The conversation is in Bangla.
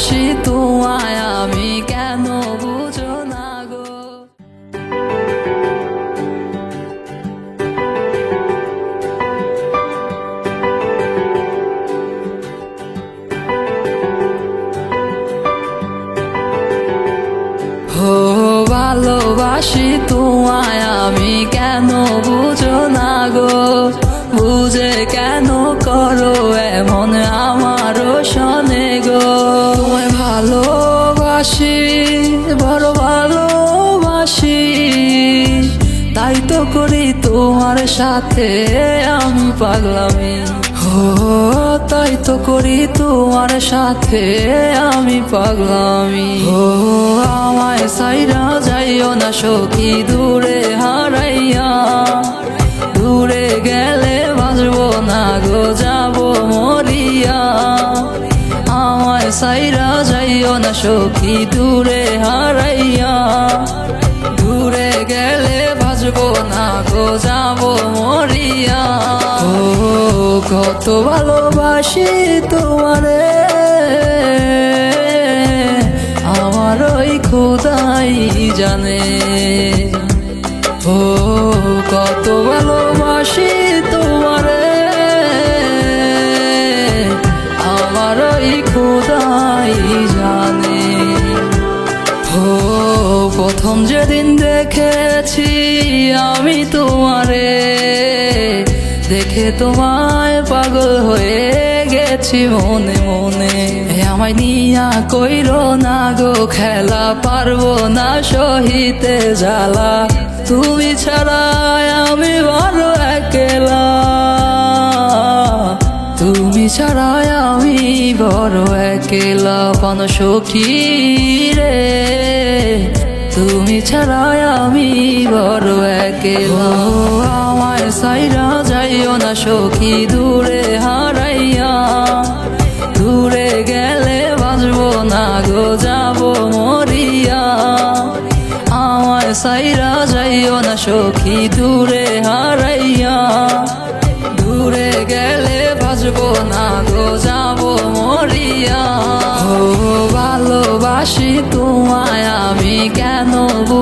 ভালোবাসি তোমায়, আমি কেন বুঝো না গো? হো, ভালোবাসি তোমায়, আমি কেন বুঝো না গো? বুঝে কেন করো এমন আমারও তোমায় ভালোবাসি, বড় ভালোবাসি। তাই তো করি তোমার সাথে, আমি পাগলামি। হো তাই তো করি তোমার সাথে, আমি পাগলামি। হো আমায় সাইরা যাইও না সখী, দূরে হারাইয়া। দূরে গেলে বাঁচবো না গো, যাব মরিয়া। আমায় সাইরা সখী দূরে হারাইয়া, দূরে গেলে বাজবো না গো, যাব মরিয়া। ও, কত ভালোবাসি তোমারে, আমার ওই খোদাই জানে। ও, কত ভালোবাসি খোদাই জানে। ও, প্রথম যেদিন দেখেছি আমি তোমারে, দেখে তোমায় পাগল হয়ে গেছি মনে মনে। আমায় নিয়া কইরো না গো, খেলা পারব না সহিতে জ্বালা। তুমি ছাড়া আমি বড় একলা। তুমি ছাড়া আমি বড় একলা পান সখী রে। তুমি ছাড়া আমি বড় একলা। আমায় সাইরা যাইও না সখী, দূরে হারাইয়া। দূরে গেলে বাজবো না গো, যাব মরিয়া। আমায় সাইরা যাইও না সখী, দূরে হারাইয়া। দূরে গেলে বাজবো না গো আমি কেন বুঝো